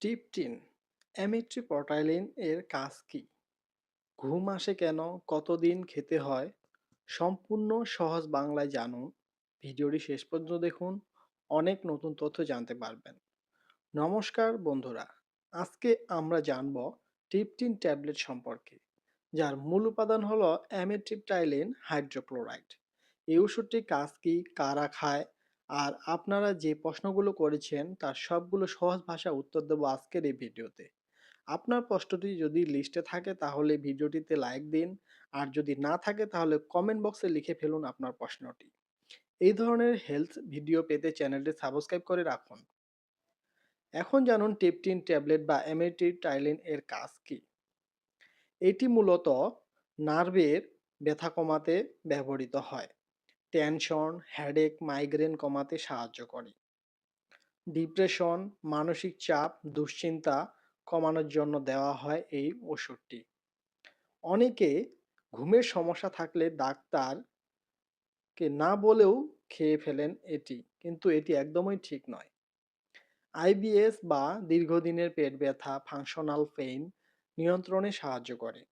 টিপটিন amitriptyline এর কাজ কি? ঘুম আসে কেন? কতদিন খেতে হয়? সম্পূর্ণ সহজ বাংলায় জানুন। ভিডিওটি শেষ পর্যন্ত দেখুন, অনেক নতুন তথ্য জানতে পারবেন। নমস্কার বন্ধুরা, আজকে আমরা জানব টিপটিন ট্যাবলেট সম্পর্কে, যার মূল উপাদান হলো অ্যামিট্রিপটাইলিন হাইড্রোক্লোরাইড। এই ওষুধটির কাজ কি? কারা খায়? আর আপনারা যে প্রশ্নগুলো করেছেন, তার সবগুলো সহজ ভাষা উত্তর দেবো আজকের এই ভিডিওতে। আপনার প্রশ্নটি যদি লিস্টে থাকে, তাহলে ভিডিওটিতে লাইক দিন। আর যদি না থাকে, তাহলে কমেন্ট বক্সে লিখে ফেলুন আপনার প্রশ্নটি। এই ধরনের হেলথ ভিডিও পেতে চ্যানেলটি সাবস্ক্রাইব করে রাখুন। এখন জানুন টেপটিন ট্যাবলেট বা এমএটি টাইলিন এর কাজ কি? এটি মূলত নার্ভের ব্যথা কমাতে ব্যবহৃত হয়। টেনশন হেডেক মাইগ্রেন কমাতে সাহায্য করে। ডিপ্রেশন মানসিক চাপ, দুশ্চিন্তা কমানোর জন্য দেওয়া হয় এই ওষুধটি। অনেকে ঘুমের সমস্যা থাকলে ডাক্তারকে না বলেও খেয়ে ফেলেন এটি, কিন্তু এটি একদমই ঠিক নয়। আইবিএস বা দীর্ঘদিনের পেট ব্যথা ফাংশনাল পেইন নিয়ন্ত্রণে সাহায্য করে।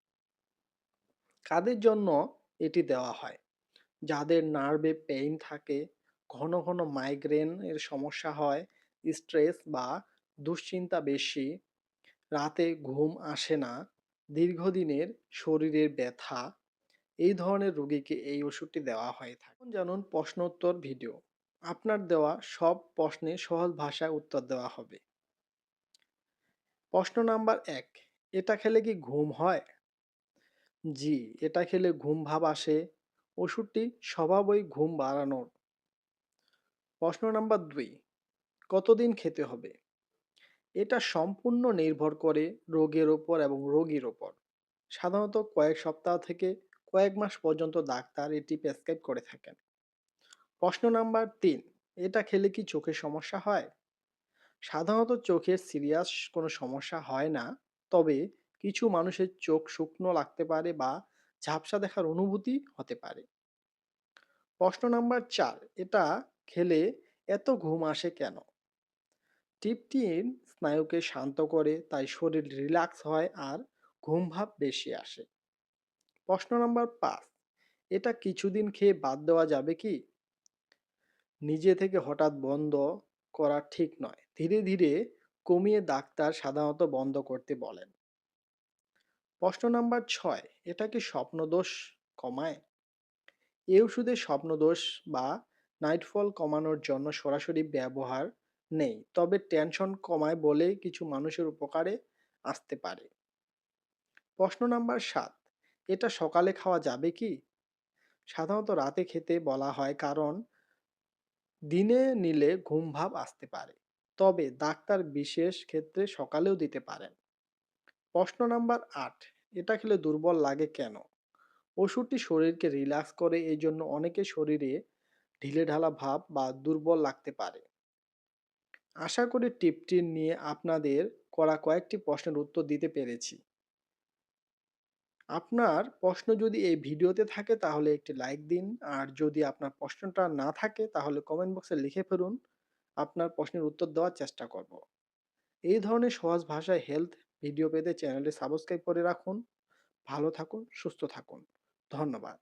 কাদের জন্য এটি দেওয়া হয়? যাদের নার্ভে পেইন থাকে, ঘন ঘন মাইগ্রেন এর সমস্যা হয় স্ট্রেস বা দুশ্চিন্তা বেশি, রাতে ঘুম আসে না, দীর্ঘদিনের শরীরের ব্যথা, এই ধরনের রোগীকে এই ওষুধটি দেওয়া হয়ে থাকে। জানুন প্রশ্নোত্তর ভিডিও আপনার দেওয়া সব প্রশ্নে সহজ ভাষায় উত্তর দেওয়া হবে। প্রশ্ন নাম্বার এক, এটা খেলে কি ঘুম হয়? জি, এটা খেলে ঘুম ভাব আসে ওষুধটি স্বভাবই ঘুম বাড়ানোর। প্রশ্ন নাম্বার দুই, কতদিন খেতে হবে? এটা সম্পূর্ণ নির্ভর করে রোগের ওপর এবং রোগীর ওপর। সাধারণত কয়েক সপ্তাহ থেকে কয়েক মাস পর্যন্ত ডাক্তার এটি প্রেসক্রাইব করে থাকেন। প্রশ্ন নাম্বার তিন, এটা খেলে কি চোখের সমস্যা হয়? সাধারণত চোখের সিরিয়াস কোনো সমস্যা হয় না, তবে কিছু মানুষের চোখ শুকনো লাগতে পারে বা ঝাপসা দেখার অনুভূতি হতে পারে। প্রশ্ন নাম্বার চার, এটা খেলে এত ঘুম আসে কেন? টিপটিন স্নায়ুকে শান্ত করে, তাই শরীর রিল্যাক্স হয় আর ঘুম ভাব বেশি আসে। প্রশ্ন নাম্বার পাঁচ, এটা কিছুদিন খেয়ে বাদ দেওয়া যাবে কি? নিজে থেকে হঠাৎ বন্ধ করা ঠিক নয়। ধীরে ধীরে কমিয়ে ডাক্তার সাধারণত বন্ধ করতে বলেন। প্রশ্ন নাম্বার ছয়, এটা কি স্বপ্নদোষ কমায়? এই ওষুধের স্বপ্নদোষ বা নাইটফল কমানোর জন্য সরাসরি ব্যবহার নেই, তবে টেনশন কমায় বলে কিছু মানুষের উপকারে আসতে পারে। প্রশ্ন নাম্বার সাত, এটা সকালে খাওয়া যাবে কি? সাধারণত রাতে খেতে বলা হয়, কারণ দিনে নিলে ঘুম ভাব আসতে পারে, তবে ডাক্তার বিশেষ ক্ষেত্রে সকালেও দিতে পারেন। প্রশ্ন নাম্বার আট এটা খেলে দুর্বল লাগে কেন? ওষুধটি শরীরকে রিল্যাক্স করে, এই জন্য অনেকে শরীরে ঢিলে ঢালা ভাব বা দুর্বল লাগতে পারে। আশা করি টিপটি নিয়ে আপনাদের করা কয়েকটি প্রশ্নের উত্তর দিতে পেরেছি। আপনার প্রশ্ন যদি এই ভিডিওতে থাকে, তাহলে একটি লাইক দিন। আর যদি আপনার প্রশ্নটা না থাকে, তাহলে কমেন্ট বক্সে লিখে ফেলুন। আপনার প্রশ্নের উত্তর দেওয়ার চেষ্টা করব। এই ধরনের সহজ ভাষায় হেলথ ভিডিও পেতে চ্যানেলটি সাবস্ক্রাইব করে রাখুন। ভালো থাকুন সুস্থ থাকুন। ধন্যবাদ।